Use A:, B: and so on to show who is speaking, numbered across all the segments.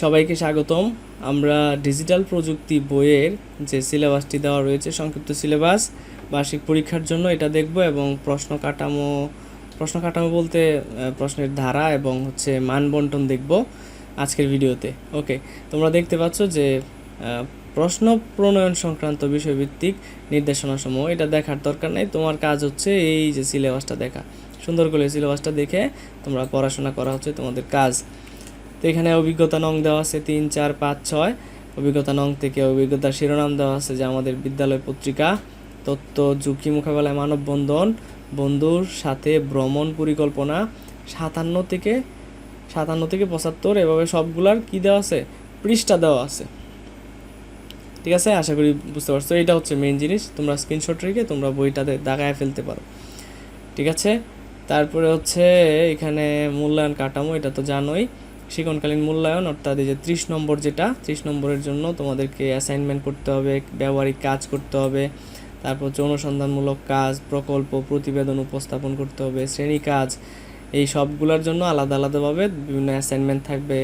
A: সবাইকে স্বাগতম। আমরা ডিজিটাল প্রযুক্তি বইয়ের যে সিলেবাসটি দেওয়া রয়েছে, সংক্ষিপ্ত সিলেবাস, বার্ষিক পরীক্ষার জন্য এটা দেখব এবং প্রশ্ন কাঠামো প্রশ্ন কাঠামো বলতে প্রশ্নের ধারা এবং হচ্ছে মান বন্টন দেখব আজকের ভিডিওতে। ওকে, তোমরা দেখতে পাচ্ছ যে প্রশ্ন প্রণয়ন সংক্রান্ত বিষয়ভিত্তিক নির্দেশনা সমূহ। এটা দেখার দরকার নেই, তোমার কাজ হচ্ছে এই যে সিলেবাসটা দেখা। সুন্দর করে সিলেবাসটা দেখে তোমরা পড়াশোনা করা হচ্ছে তোমাদের কাজ। তো এখানে অভিজ্ঞতা নং দেওয়া আছে তিন, চার, পাঁচ, ছয়। অভিজ্ঞতা নং থেকে অভিজ্ঞতার শিরোনাম দেওয়া আছে যে আমাদের বিদ্যালয় পত্রিকা, তত্ত্ব, ঝুঁকি মোকাবেলায় মানববন্ধন, বন্ধুর সাথে ভ্রমণ পরিকল্পনা, সাতান্ন থেকে সাতান্ন থেকে পঁচাত্তর, এভাবে সবগুলার কি দেওয়া আছে? পৃষ্ঠা দেওয়া আছে। ঠিক আছে? আশা করি বুঝতে পারছ। এটা হচ্ছে মেইন জিনিস। তোমরা স্ক্রিনশট রেখে তোমরা বইটাতে দাগায় ফেলতে পারো। ঠিক আছে? তারপরে হচ্ছে এখানে মূল্যায়ন কাঠামো, এটা তো জানোই। শিক্ষণকালীন মূল্যায়ন, অর্থাৎ এই যে ত্রিশ নম্বর যেটা, ত্রিশ নম্বরের জন্য তোমাদেরকে অ্যাসাইনমেন্ট করতে হবে, ব্যবহারিক কাজ করতে হবে, তারপর হচ্ছে অনুসন্ধানমূলক কাজ, প্রকল্প, প্রতিবেদন উপস্থাপন করতে হবে, শ্রেণি কাজ, এই সবগুলোর জন্য আলাদা আলাদাভাবে বিভিন্ন অ্যাসাইনমেন্ট থাকবে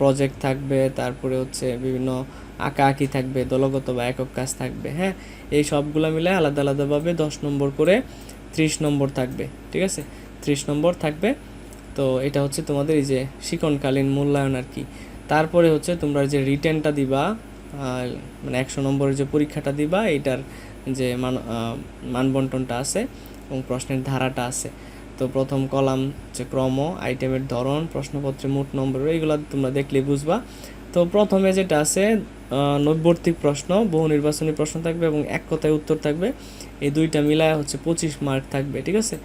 A: প্রজেক্ট থাকবে, তারপরে হচ্ছে বিভিন্ন আঁকা আঁকি থাকবে, দলগত বা একক কাজ থাকবে হ্যাঁ? এই সবগুলো মিলে আলাদা আলাদাভাবে দশ নম্বর করে ত্রিশ নম্বর থাকবে, ঠিক আছে? ত্রিশ নম্বর থাকবে তো এটা হচ্ছে তোমাদের এই যে শিকনকালীন মূল্যায়ন আর কি। তারপরে হচ্ছে তোমরা যে রিটেনটা দিবা মানে একশো নম্বরের যে পরীক্ষাটা দিবা এটার যে মান মানবন্টনটা আছে এবং প্রশ্নের ধারাটা আছে। তো প্রথম কলাম যে ক্রম, আইটেমের ধরন, প্রশ্নপত্রে মোট নম্বর, এইগুলো তোমরা দেখলে বুঝবা। তো প্রথমে যেটা আছে নৈবর্তিক প্রশ্ন, বহু নির্বাচনী প্রশ্ন থাকবে এবং এক কথায় উত্তর থাকবে। এই দুইটা মিলায় হচ্ছে পঁচিশ মার্ক থাকবে, ঠিক আছে?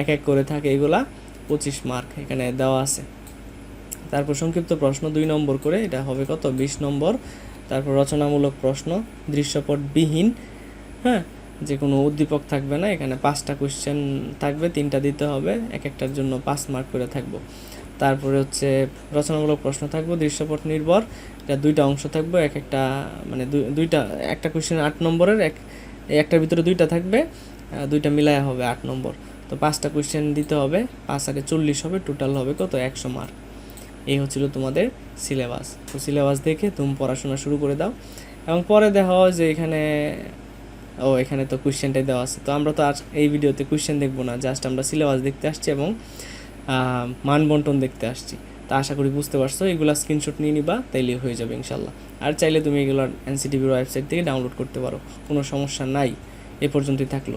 A: এক এক করে থাকে এগুলা। পঁচিশ মার্ক এখানে দেওয়া আছে। তারপর সংক্ষিপ্ত প্রশ্ন দুই নম্বর করে, এটা হবে কত? বিশ নম্বর। তারপর রচনামূলক প্রশ্ন দৃশ্যপট বিহীন হ্যাঁ? যে কোনো উদ্দীপক থাকবে না, এখানে পাঁচটা কোশ্চেন থাকবে, তিনটা দিতে হবে এক একটার জন্য পাঁচ মার্ক করে থাকব। তারপরে হচ্ছে রচনামূলক প্রশ্ন থাকবে, দৃশ্যপট নির্ভর, এটা দুইটা অংশ থাকবে এক একটা মানে দুই- দুইটা, একটা কোশ্চেন আট নম্বরের, এক, একটার ভিতরে দুইটা থাকবে দুইটা মিলায় হবে আট নম্বর। তো পাঁচটা কোশ্চেন দিতে হবে পাঁচ আগে চল্লিশ হবে টোটাল হবে কত? একশো মার্ক এই হচ্ছিল তোমাদের সিলেবাস তো সিলেবাস দেখে তুমি পড়াশোনা শুরু করে দাও। এবং পরে দেখা যে এখানে ও এখানে তো কোয়েশ্চেনটাই দেওয়া আছে। তো আমরা তো আজ এই ভিডিওতে কোশ্চেন দেখব না জাস্ট আমরা সিলেবাস দেখতে আসছি এবং আহ, মান বন্টন দেখতে আসছি। তা আশা করি বুঝতে পারছ এগুলো স্ক্রিনশট নিয়ে নিবা তাইলে হয়ে যাবে ইনশাল্লাহ আর চাইলে তুমি এগুলো এনসিটিভির ওয়েবসাইট থেকে ডাউনলোড করতে পারো কোনো সমস্যা নাই। এ পর্যন্তই থাকল।